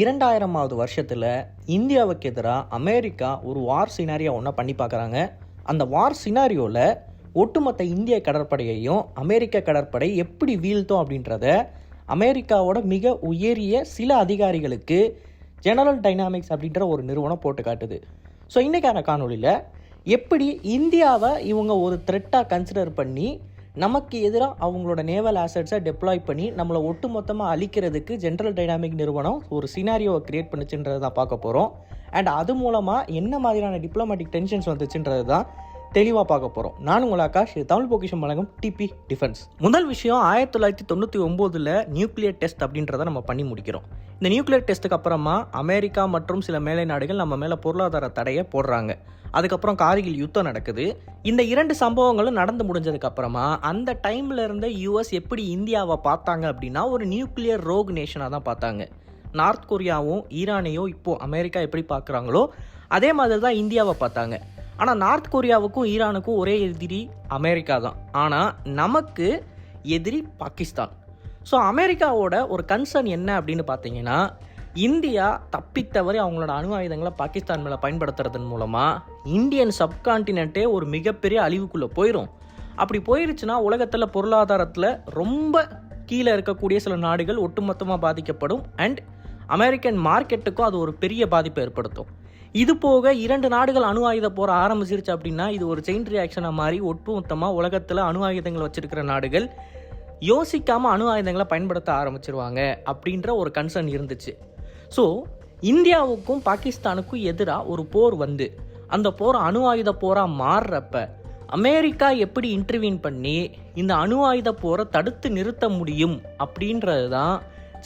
இரண்டாயிரமாவது வருஷத்தில் இந்தியாவுக்கு எதிராக அமெரிக்கா ஒரு வார் சினாரியா ஒன்றை பண்ணி பார்க்குறாங்க. அந்த வார் சினாரியோவில் ஒட்டுமொத்த இந்திய கடற்படையையும் அமெரிக்க கடற்படை எப்படி வீழ்த்தோம் அப்படின்றத அமெரிக்காவோட மிக உயரிய சில அதிகாரிகளுக்கு ஜெனரல் டைனாமிக்ஸ் அப்படின்ற ஒரு நிறுவனம் போட்டு காட்டுது. ஸோ இன்றைக்கான காணொளியில் எப்படி இந்தியாவை இவங்க ஒரு த்ரெட்டாக கன்சிடர் பண்ணி நமக்கு எதிராக அவங்களோட நேவல் ஆசட்ஸை டெப்ளாய் பண்ணி நம்மளை ஒட்டுமொத்தமாக அழிக்கிறதுக்கு ஜென்ரல் டைனாமிக் நிறுவனம் ஒரு சினாரியோவை கிரியேட் பண்ணுச்சுன்றதை தான் பார்க்க போகிறோம் அண்ட் அது மூலமாக என்ன மாதிரியான டிப்ளமேட்டிக் டென்ஷன்ஸ் வந்துச்சுன்றது தான் தெளிவாக பார்க்க போகிறோம் நான் உங்கள் ஆகாஷ் இது தமிழ் பொக்கிஷம் வழங்கும் டிபி டிஃபென்ஸ் முதல் விஷயம் ஆயிரத்தி தொள்ளாயிரத்தி தொண்ணூற்றி ஒம்போதில் நியூக்ளியர் டெஸ்ட் அப்படின்றத நம்ம பண்ணி முடிக்கிறோம். இந்த நியூக்ளியர் டெஸ்ட்டுக்கு அப்புறமா அமெரிக்கா மற்றும் சில மேலை நாடுகள் நம்ம மேலே பொருளாதார தடையை போடுறாங்க. அதுக்கப்புறம் கார்கில் யுத்தம் நடக்குது. இந்த இரண்டு சம்பவங்களும் நடந்து முடிஞ்சதுக்கு அப்புறமா அந்த டைம்ல இருந்த யூஎஸ் எப்படி இந்தியாவை பார்த்தாங்க அப்படின்னா ஒரு நியூக்ளியர் ரோக் நேஷனாக தான் பார்த்தாங்க. நார்த் கொரியாவும் ஈரானையும் இப்போது அமெரிக்கா எப்படி பார்க்குறாங்களோ அதே மாதிரி தான் இந்தியாவை பார்த்தாங்க. ஆனால் நார்த் கொரியாவுக்கும் ஈரானுக்கும் ஒரே எதிரி அமெரிக்கா தான். ஆனால் நமக்கு எதிரி பாகிஸ்தான். ஸோ அமெரிக்காவோட ஒரு கன்சர்ன் என்ன அப்படின்னு பார்த்தீங்கன்னா இந்தியா தப்பித்தவரை அவங்களோட அணு ஆயுதங்களை பாகிஸ்தான் மேலே பயன்படுத்துறதன் மூலமாக இந்தியன் சப்கான்டினென்ட்டே ஒரு மிகப்பெரிய அழிவுக்குள்ளே போயிடும் அப்படி போயிருச்சுன்னா உலகத்தில் பொருளாதாரத்தில் ரொம்ப கீழே இருக்கக்கூடிய சில நாடுகள் ஒட்டுமொத்தமாக பாதிக்கப்படும். அண்ட் அமெரிக்கன் மார்க்கெட்டுக்கும் அது ஒரு பெரிய பாதிப்பை ஏற்படுத்தும். இது போக இரண்டு நாடுகள் அணு ஆயுத போற ஆரம்பிச்சிருச்சு அப்படின்னா இது ஒரு செயின் ரியாக்ஷனாக மாதிரி ஒட்டுமொத்தமாக உலகத்தில் அணு ஆயுதங்கள் வச்சிருக்கிற நாடுகள் யோசிக்காமல் அணு ஆயுதங்களை பயன்படுத்த ஆரம்பிச்சிருவாங்க அப்படின்ற ஒரு கன்சர்ன் இருந்துச்சு. ஸோ இந்தியாவுக்கும் பாகிஸ்தானுக்கும் எதிராக ஒரு போர் வந்து. அந்த போர் அணு ஆயுத போராக மாறுறப்ப அமெரிக்கா எப்படி இன்டர்வீன் பண்ணி இந்த அணு ஆயுத போரை தடுத்து நிறுத்த முடியும் அப்படின்றது தான்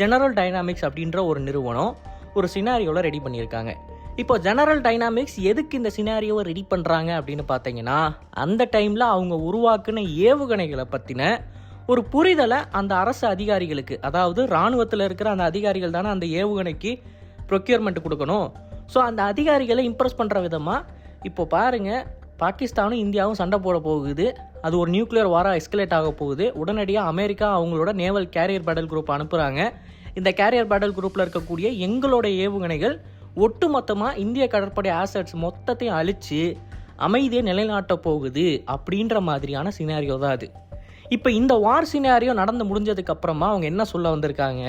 ஜெனரல் டைனாமிக்ஸ் அப்படின்ற ஒரு நிறுவனம் ஒரு சினாரியோவில் ரெடி பண்ணியிருக்காங்க. இப்போ ஜெனரல் டைனாமிக்ஸ் எதுக்கு இந்த சினாரியோவை ரெடி பண்ணுறாங்க அப்படின்னு பார்த்தீங்கன்னா அந்த டைமில் அவங்க உருவாக்குன ஏவுகணைகளை பற்றின ஒரு புரிதலை அந்த அரசு அதிகாரிகளுக்கு அதாவது இராணுவத்தில் இருக்கிற அந்த அதிகாரிகள் தானே அந்த ஏவுகணைக்கு ப்ரொக்யூர்மெண்ட் கொடுக்கணும். ஸோ அந்த அதிகாரிகளை இம்ப்ரெஸ் பண்ணுற விதமாக இப்போ பாருங்கள் பாகிஸ்தானும் இந்தியாவும் சண்டை போட போகுது. அது ஒரு நியூக்ளியர் வாராக எஸ்கலேட் ஆக போகுது. உடனடியாக அமெரிக்கா அவங்களோட நேவல் கேரியர் பேடல் குரூப் அனுப்புகிறாங்க இந்த கேரியர் பேடல் குரூப்பில் இருக்கக்கூடிய எங்களோட ஏவுகணைகள் ஒட்டுமொத்தமாக இந்திய கடற்படை ஆசட்ஸ் மொத்தத்தையும் அழித்து அமைதியை நிலைநாட்ட போகுது அப்படின்ற மாதிரியான சினாரியோ தான் அது. இப்போ இந்த வார் சினாரியோ நடந்து முடிஞ்சதுக்கப்புறமா அவங்க என்ன சொல்ல வந்திருக்காங்க?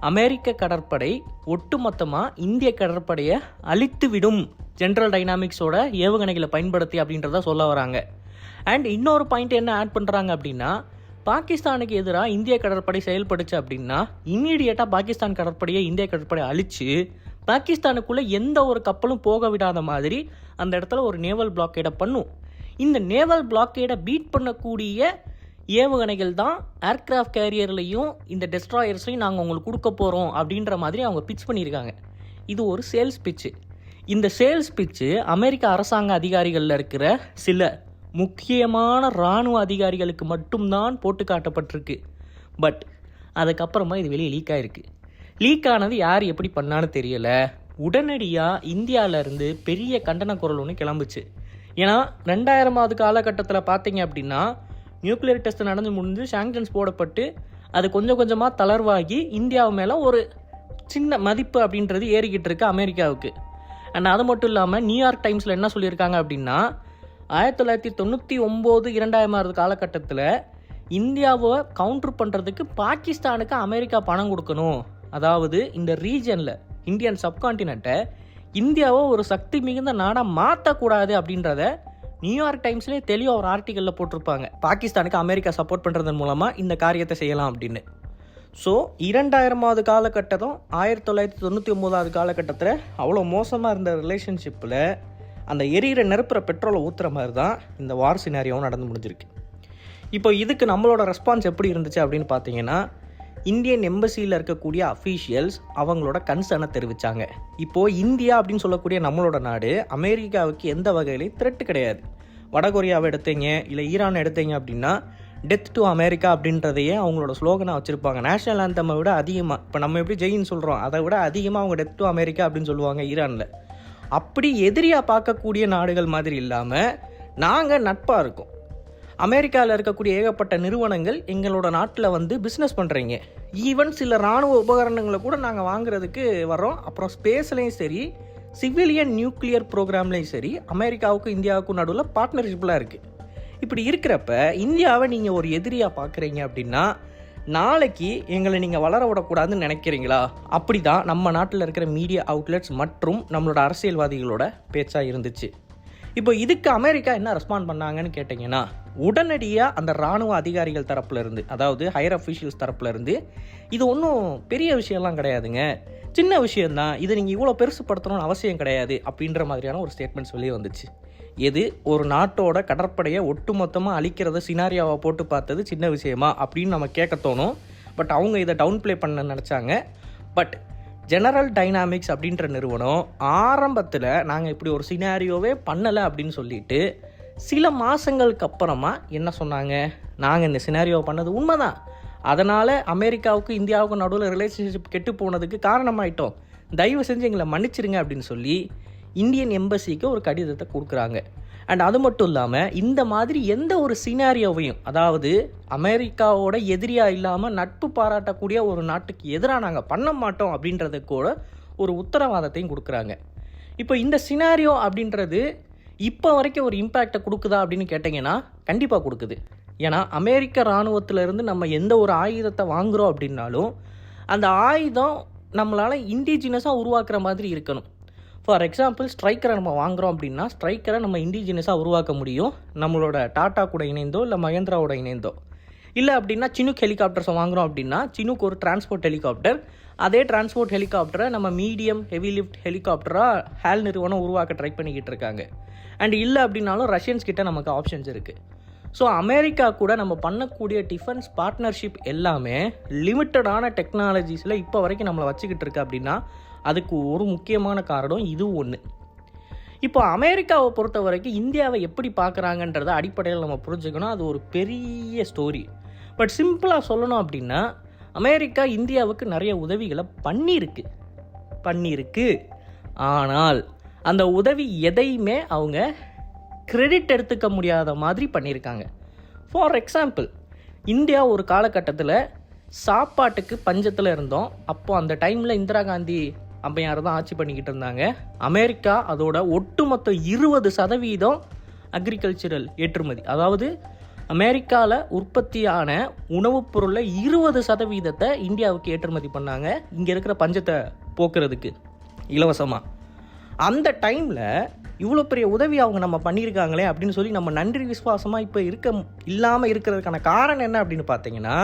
அமெரிக்க கடற்படை ஒட்டுமொத்தமாக இந்திய கடற்படையை அழித்து விடும் ஜென்ரல் டைனாமிக்ஸோட ஏவுகணைகளை பயன்படுத்தி அப்படின்றத சொல்ல வராங்க. அண்ட் இன்னொரு பாயிண்ட் என்ன ஆட் பண்ணுறாங்க அப்படின்னா பாகிஸ்தானுக்கு எதிராக இந்திய கடற்படை செயல்படுச்சு அப்படின்னா இம்மீடியட்டாக பாகிஸ்தான் கடற்படையை இந்திய கடற்படை அழித்து பாகிஸ்தானுக்குள்ளே எந்த ஒரு கப்பலும் போக விடாத மாதிரி அந்த இடத்துல ஒரு நேவல் பிளாக்கேடை பண்ணும். இந்த நேவல் பிளாக்கேடை பீட் பண்ணக்கூடிய ஏவுகணைகள் தான் ஏர்க்ராஃப்ட் கேரியர்லையும் இந்த டெஸ்ட்ராயர்ஸ்லையும் நாங்கள் உங்களுக்கு கொடுக்க போகிறோம் அப்படின்ற மாதிரி அவங்க பிச் பண்ணியிருக்காங்க. இது ஒரு சேல்ஸ் பிச்சு இந்த சேல்ஸ் பிச்சு அமெரிக்க அரசாங்க அதிகாரிகளில் இருக்கிற சில முக்கியமான இராணுவ அதிகாரிகளுக்கு மட்டும்தான் போட்டு காட்டப்பட்டிருக்கு. பட் அதுக்கப்புறமா இது வெளியே லீக் ஆயிருக்கு. லீக் ஆனது யார் எப்படி பண்ணான்னு தெரியல. உடனடியாக இந்தியாவிலேருந்து பெரிய கண்டன குரல் ஒன்று கிளம்புச்சு. ஏன்னா ரெண்டாயிரமாவது காலகட்டத்தில் பார்த்தீங்க அப்படின்னா நியூக்ளியர் டெஸ்ட் நடந்து முடிஞ்சு சாங்ஷன்ஸ் போடப்பட்டு அது கொஞ்சம் கொஞ்சமாக தளர்வாகி இந்தியாவு மேலே ஒரு சின்ன மதிப்பு அப்படின்றது ஏறிக்கிட்டு இருக்கு அமெரிக்காவுக்கு. அண்ட் அது மட்டும் இல்லாமல் நியூயார்க் டைம்ஸில் என்ன சொல்லியிருக்காங்க அப்படின்னா ஆயிரத்தி தொள்ளாயிரத்தி தொண்ணூற்றி ஒம்பது இரண்டாயிரமாவது காலகட்டத்தில் இந்தியாவை கவுண்டர் பண்ணுறதுக்கு பாகிஸ்தானுக்கு அமெரிக்கா பணம் கொடுக்கணும். அதாவது இந்த ரீஜனில் இந்தியன் சப்கான்டினென்ட்டை இந்தியாவை ஒரு சக்தி மிகுந்த நாடாக மாற்றக்கூடாது அப்படின்றத நியூயார்க் டைம்ஸ்லேயே தெளிவாக ஒரு ஆர்டிக்கலில் போட்டிருப்பாங்க. பாகிஸ்தானுக்கு அமெரிக்கா சப்போர்ட் பண்ணுறதன் மூலமாக இந்த காரியத்தை செய்யலாம் அப்படின்னு. ஸோ இரண்டாயிரமாவது காலகட்டத்தும் ஆயிரத்தி தொள்ளாயிரத்தி தொண்ணூற்றி ஒம்போதாவது காலகட்டத்தில் அவ்வளோ மோசமாக இருந்த ரிலேஷன்ஷிப்பில் அந்த எரியிற நெருப்புற பெட்ரோலை ஊற்றுற மாதிரி தான் இந்த வார் சினாரியாவும் நடந்து முடிஞ்சிருக்கு. இப்போ இதுக்கு நம்மளோட ரெஸ்பான்ஸ் எப்படி இருந்துச்சு அப்படின்னு பார்த்தீங்கன்னா இந்தியன் எம்பசியில் இருக்கக்கூடிய அஃபீஷியல்ஸ் அவங்களோட கன்சர்னை தெரிவித்தாங்க இப்போது இந்தியா அப்படின்னு சொல்லக்கூடிய நம்மளோட நாடு அமெரிக்காவுக்கு எந்த வகையிலையும் த்ரெட்டு கிடையாது. வடகொரியாவை எடுத்தீங்க இல்லை ஈரான் எடுத்தீங்க அப்படின்னா டெத் டு அமெரிக்கா அப்படின்றதையே அவங்களோட ஸ்லோகனாக வச்சுருப்பாங்க. நேஷனல் ஆந்தமை விட அதிகமாக இப்போ நம்ம எப்படி ஜெயின்னு சொல்கிறோம் அதை விட அதிகமாக அவங்க டெத் டு அமெரிக்கா அப்படின்னு சொல்லுவாங்க ஈரானில். அப்படி எதிரியாக பார்க்கக்கூடிய நாடுகள் மாதிரி இல்லாமல் நாங்கள் நட்பாக இருக்கோம். அமெரிக்காவில் இருக்கக்கூடிய ஏகப்பட்ட நிறுவனங்கள் எங்களோட நாட்டில் வந்து பிஸ்னஸ் பண்ணுறீங்க ஈவன் சில இராணுவ உபகரணங்களை கூட நாங்கள் வாங்குறதுக்கு வரோம் அப்புறம் ஸ்பேஸ்லேயும் சரி சிவிலியன் நியூக்ளியர் ப்ரோக்ராம்லேயும் சரி அமெரிக்காவுக்கும் இந்தியாவுக்கும் நடுவில் பார்ட்னர்ஷிப்லாம் இருக்குது இப்படி இருக்கிறப்ப இந்தியாவை நீங்கள் ஒரு எதிரியாக பார்க்குறீங்க அப்படின்னா நாளைக்கு எங்களை நீங்கள் வளர விடக்கூடாதுன்னு நினைக்கிறீங்களா? அப்படி தான் நம்ம நாட்டில் இருக்கிற மீடியா அவுட்லெட்ஸ் மற்றும் நம்மளோட அரசியல்வாதிகளோட பேச்சாக இருந்துச்சு. இப்போ இதுக்கு அமெரிக்கா என்ன ரெஸ்பாண்ட் பண்ணாங்கன்னு கேட்டிங்கன்னா உடனடியாக அந்த இராணுவ அதிகாரிகள் தரப்புலேருந்து அதாவது ஹையர் அஃபிஷியல்ஸ் தரப்புலேருந்து இது ஒன்றும் பெரிய விஷயம்லாம் கிடையாதுங்க. சின்ன விஷயந்தான் இதை நீங்கள் இவ்வளோ பெருசுப்படுத்தணும்னு அவசியம் கிடையாது அப்படின்ற மாதிரியான ஒரு ஸ்டேட்மெண்ட் சொல்லி வந்துச்சு. எது? ஒரு நாட்டோட கடற்படையை ஒட்டுமொத்தமாக அழிக்கிறத சினாரியாவை போட்டு பார்த்தது சின்ன விஷயமா அப்படின்னு நம்ம கேட்க தோணும். பட் அவங்க இதை டவுன் ப்ளே பண்ண நினச்சாங்க. பட் ஜெனரல் டைனாமிக்ஸ் அப்படின்ற நிறுவனம் ஆரம்பத்தில் நாங்கள் இப்படி ஒரு சினாரியோவே பண்ணலை அப்படின்னு சொல்லிட்டு சில மாதங்களுக்கு அப்புறமா என்ன சொன்னாங்க? நாங்கள் இந்த சினாரியோ பண்ணது உண்மைதான். அதனால் அமெரிக்காவுக்கும் இந்தியாவுக்கும் நடுவில் ரிலேஷன்ஷிப் கெட்டு போனதுக்கு காரணமாயிட்டோம். தயவு செஞ்சு எங்களை மன்னிச்சிருங்க அப்படின்னு சொல்லி இந்தியன் எம்பசிக்கு ஒரு கடிதத்தை கொடுக்குறாங்க. அண்ட் அது மட்டும் இல்லாமல் இந்த மாதிரி எந்த ஒரு சினாரியோவையும் அதாவது அமெரிக்காவோட எதிரியாக இல்லாமல் நட்பு பாராட்டக்கூடிய ஒரு நாட்டுக்கு எதிராக நாங்கள் பண்ண மாட்டோம் அப்படின்றது கூட ஒரு உத்தரவாதத்தையும் கொடுக்குறாங்க. இப்போ இந்த சினாரியோ அப்படின்றது இப்போ வரைக்கும் ஒரு இம்பேக்டை கொடுக்குதா அப்படின்னு கேட்டிங்கன்னா கண்டிப்பாக கொடுக்குது. ஏன்னா அமெரிக்க இராணுவத்திலேருந்து நம்ம எந்த ஒரு ஆயுதத்தை வாங்குகிறோம் அப்படின்னாலும் அந்த ஆயுதம் நம்மளால் இண்டிஜினஸாக உருவாக்குற மாதிரி இருக்கணும். ஃபார் எக்ஸாம்பிள் ஸ்ட்ரைக்கரை நம்ம வாங்குறோம் அப்படின்னா ஸ்ட்ரைக்கரை நம்ம இண்டிஜினஸாக உருவாக்க முடியும். நம்மளோட டாட்டா கூட இணைந்தோ இல்லை மகேந்திராவோட இணைந்தோ. இல்லை அப்படின்னா சினுக் ஹெலிகாப்டர்ஸை வாங்குறோம் அப்படின்னா சினுக் ஒரு டிரான்ஸ்போர்ட் ஹெலிகாப்டர் அதே டிரான்ஸ்போர்ட் ஹெலிகாப்டரை நம்ம மீடியம் ஹெவி லிஃப்ட் ஹெலிகாப்டராக ஹேல் நிறுவனம் உருவாக்க ட்ரை பண்ணிக்கிட்டு இருக்காங்க. அண்ட் இல்லை அப்படின்னாலும் ரஷ்யன்ஸ் கிட்ட நமக்கு ஆப்ஷன்ஸ் இருக்குது ஸோ அமெரிக்கா கூட நம்ம பண்ணக்கூடிய டிஃபென்ஸ் பார்ட்னர்ஷிப் எல்லாமே லிமிட்டடான டெக்னாலஜிஸில் இப்போ வரைக்கும் நம்மளை வச்சுக்கிட்டு இருக்கு அப்படின்னா அதுக்கு ஒரு முக்கியமான காரணம் இது ஒன்று இப்போ அமெரிக்காவை பொறுத்த வரைக்கும் இந்தியாவை எப்படி பார்க்குறாங்கன்றத அடிப்படையில் நம்ம புரிஞ்சுக்கணும். அது ஒரு பெரிய ஸ்டோரி பட் சிம்பிளாக சொல்லணும் அப்படின்னா அமெரிக்கா இந்தியாவுக்கு நிறைய உதவிகளை பண்ணியிருக்கு. பண்ணியிருக்கு. ஆனால் அந்த உதவி எதையுமே அவங்க கிரெடிட் எடுத்துக்க முடியாத மாதிரி பண்ணியிருக்காங்க. ஃபார் எக்ஸாம்பிள் இந்தியா ஒரு காலகட்டத்தில் சாப்பாட்டுக்கு பஞ்சத்தில் இருந்தோம். அப்போது அந்த டைமில் இந்திரா காந்தி அம்மையார் தான் ஆட்சி பண்ணிக்கிட்டு இருந்தாங்க. அமெரிக்கா அதோட ஒட்டுமொத்த இருபது சதவீதம் அக்ரிகல்ச்சரல் ஏற்றுமதி. அதாவது அமெரிக்காவில் உற்பத்தியான உணவுப் பொருளில் இருபது சதவீதத்தை இந்தியாவுக்கு ஏற்றுமதி பண்ணாங்க. இங்கே இருக்கிற பஞ்சத்தை போக்குறதுக்கு இலவசமாக அந்த டைமில் இவ்வளோ பெரிய உதவி அவங்க நம்ம பண்ணியிருக்காங்களே அப்படின்னு சொல்லி நம்ம நன்றி விசுவாசமாக இப்போ இருக்க இல்லாமல் இருக்கிறதுக்கான காரணம் என்ன அப்படின்னு பார்த்தீங்கன்னா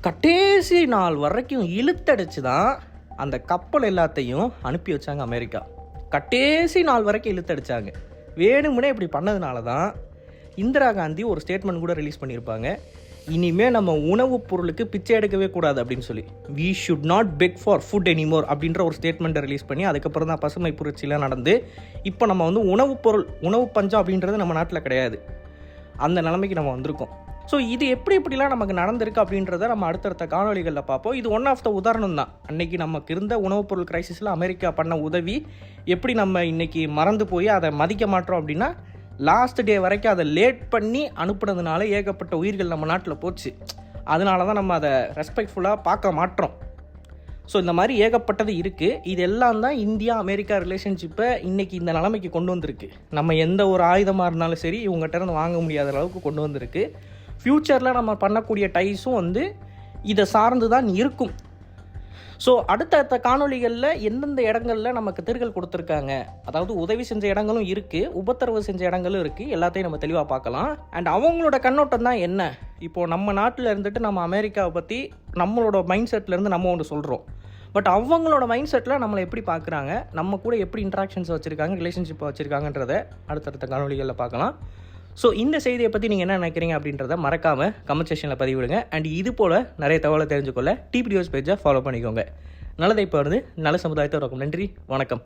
கடைசி நாள் வரைக்கும் இழுத்தடிச்சு தான் அந்த கப்பல் எல்லாத்தையும் அனுப்பி வச்சாங்க அமெரிக்கா. கடைசி நாள் வரைக்கும் இழுத்தடிச்சாங்க. வேணுமுனே இப்படி பண்ணதுனால தான் இந்திரா காந்தி ஒரு ஸ்டேட்மெண்ட் கூட ரிலீஸ் பண்ணியிருப்பாங்க. இனிமேல் நம்ம உணவுப் பொருளுக்கு பிச்சை எடுக்கவே கூடாது அப்படின்னு சொல்லி. We should not beg for food anymore அப்படின்ற ஒரு ஸ்டேட்மெண்ட்டை ரிலீஸ் பண்ணி அதுக்கப்புறம் தான் பசுமை புரட்சிலாம் நடந்து இப்போ நம்ம வந்து உணவுப் பொருள் உணவு பஞ்சம் அப்படின்றது நம்ம நாட்டில் கிடையாது. அந்த நிலைமைக்கு நம்ம வந்திருக்கோம். ஸோ இது எப்படி எப்படிலாம் நமக்கு நடந்திருக்கு அப்படின்றத நம்ம அடுத்தடுத்த காணொலிகளில் பார்ப்போம். இது ஒன் ஆஃப் த உதாரணம் தான். அன்னைக்கு நமக்கு இருந்த உணவுப் பொருள் கிரைசிஸில் அமெரிக்கா பண்ண உதவி எப்படி நம்ம இன்னைக்கு மறந்து போய் அதை மதிக்க மாட்டோம் அப்படின்னா லாஸ்ட் டே வரைக்கும் அதை லேட் பண்ணி அனுப்புனதுனால ஏகப்பட்ட உயிர்கள் நம்ம நாட்டில் போச்சு. அதனால தான் நம்ம அதை ரெஸ்பெக்ட்ஃபுல்லாக பார்க்க மாட்டோம். ஸோ இந்த மாதிரி ஏகப்பட்டது இருக்குது இது எல்லாம் தான் இந்தியா அமெரிக்கா ரிலேஷன்ஷிப்பை இன்றைக்கி இந்த நிலைமைக்கு கொண்டு வந்திருக்கு. நம்ம எந்த ஒரு ஆயுதமாக இருந்தாலும் சரி இவங்ககிட்ட இருந்து வாங்க முடியாத அளவுக்கு கொண்டு வந்திருக்கு. ஃப்யூச்சரில் நம்ம பண்ணக்கூடிய டைஸும் வந்து இதை சார்ந்து தான் இருக்கும். ஸோ அடுத்தடுத்த காணொளிகளில் எந்தெந்த இடங்களில் நமக்கு திருகள் கொடுத்துருக்காங்க அதாவது உதவி செஞ்ச இடங்களும் இருக்குது உபத்திரவு செஞ்ச இடங்களும் இருக்குது எல்லாத்தையும் நம்ம தெளிவாக பார்க்கலாம். அண்ட் அவங்களோட கண்ணோட்டம் தான் என்ன? இப்போது நம்ம நாட்டில் இருந்துட்டு நம்ம அமெரிக்காவை பற்றி நம்மளோட மைண்ட் செட்லேருந்து நம்ம ஒன்று சொல்கிறோம் பட் அவங்களோட மைண்ட் செட்டில் நம்மளை எப்படி பார்க்குறாங்க? நம்ம கூட எப்படி இன்ட்ராக்ஷன்ஸ் வச்சுருக்காங்க ரிலேஷன்ஷிப்பை வச்சுருக்காங்கன்றத அடுத்தடுத்த காணொளிகளில் பார்க்கலாம். ஸோ இந்த செய்தியை பற்றி நீங்கள் என்ன நினைக்கிறீங்க அப்படின்றத மறக்காமல் கமெண்ட் செக்ஷனில் பதிவிடுங்க. அண்ட் இது போல் நிறைய தகவலை தெரிஞ்சுக்கொள்ள டிபிடிஓஸ் பேஜை ஃபாலோ பண்ணிக்கோங்க. நல்லதை இப்போ வந்து நல்ல சமுதாயத்தை இருக்கும். நன்றி. வணக்கம்.